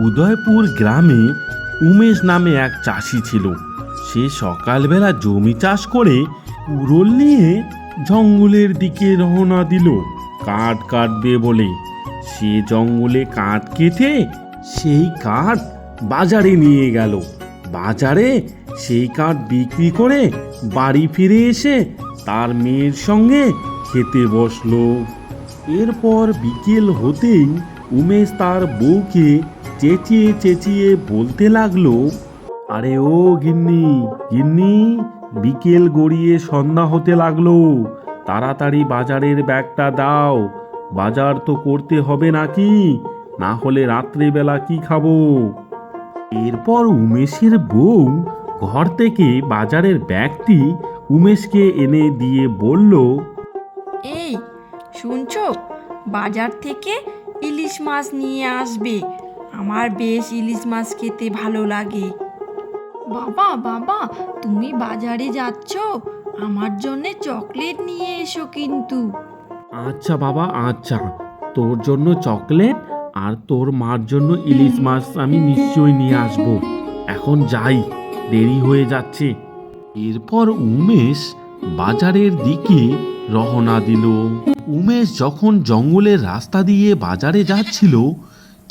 উদয়পুর গ্রামে উমেশ নামে এক চাষি ছিল। সে সকালবেলা জমি চাষ করে উরল নিয়ে জঙ্গলের দিকে রওনা দিল। কাঠ কাটবে বলে। সে জঙ্গলে কাঠ কেটে সেই কাঠ বাজারে নিয়ে গেল। বাজারে সেই কাঠ বিক্রি করে বাড়ি ফিরে এসে তার মেয়ের সঙ্গে খেতে বসল। এরপর বিকেল হতেই উমেশ তার বউকে চেঁচিয়ে চেঁচিয়ে বলতে লাগল, আরে ও গিন্নি গিন্নি, বিকেল গড়িয়ে সন্ধ্যা হতে লাগল। তাড়াতাড়ি বাজারের ব্যাগটা দাও। বাজার তো করতে হবে নাকি? না হলে রাত্রেবেলা কি খাব? এরপর উমেশের বউ ঘর থেকে বাজারের ব্যাগটি উমেশকে এনে দিয়ে বলল, এই, শুনছো? বাজার থেকে ইলিশ মাছ নিয়ে আসবে। আমার বেশ ইলিশ মাছ খেতে ভালো লাগে। বাবা বাবা, তুমি বাজারে যাচ্ছ? আমার জন্য চকলেট নিয়ে এসো কিন্তু। আচ্ছা বাবা আচ্ছা। তোর জন্য চকলেট আর তোর মার জন্য ইলিশ মাছ আমি নিশ্চয়ই নিয়ে আসব। এখন যাই, দেরি হয়ে যাচ্ছে। এরপর উমেশ বাজারের দিকে রওনা দিল। উমেশ যখন জঙ্গলের রাস্তা দিয়ে বাজারে যাচ্ছিল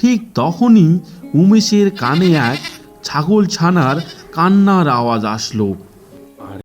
ঠিক তখনই উমেশের কানে এক ছাগল ছানার কান্নার আওয়াজ আসলো।